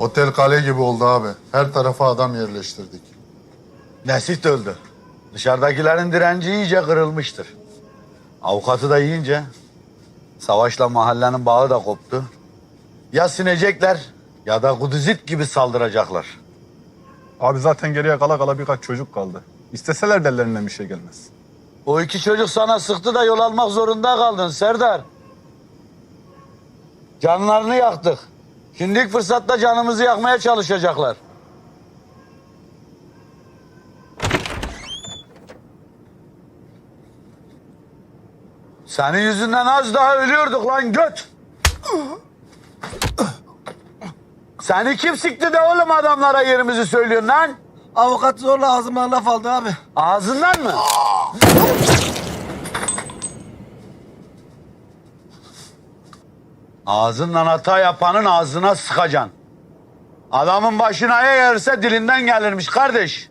Otel kale gibi oldu abi. Her tarafa adam yerleştirdik. Nesit öldü. Dışarıdakilerin direnci iyice kırılmıştır. Avukatı da yiyince savaşla mahallenin bağı da koptu. Ya sinecekler ya da Kuduzit gibi saldıracaklar. Abi zaten geriye kala kala birkaç çocuk kaldı. İsteseler de ellerinden bir şey gelmez. O iki çocuk sana sıktı da yol almak zorunda kaldın Serdar. Canlarını yaktık. Şimdi ilk fırsatta canımızı yakmaya çalışacaklar. Senin yüzünden az daha ölüyorduk lan göt. Seni kim sikti de oğlum adamlara yerimizi söylüyorsun lan? Avukat zorla ağzımdan laf aldı abi. Ağzından mı? Ağzından hata yapanın ağzına sıkacaksın. Adamın başına gelirse dilinden gelirmiş kardeş.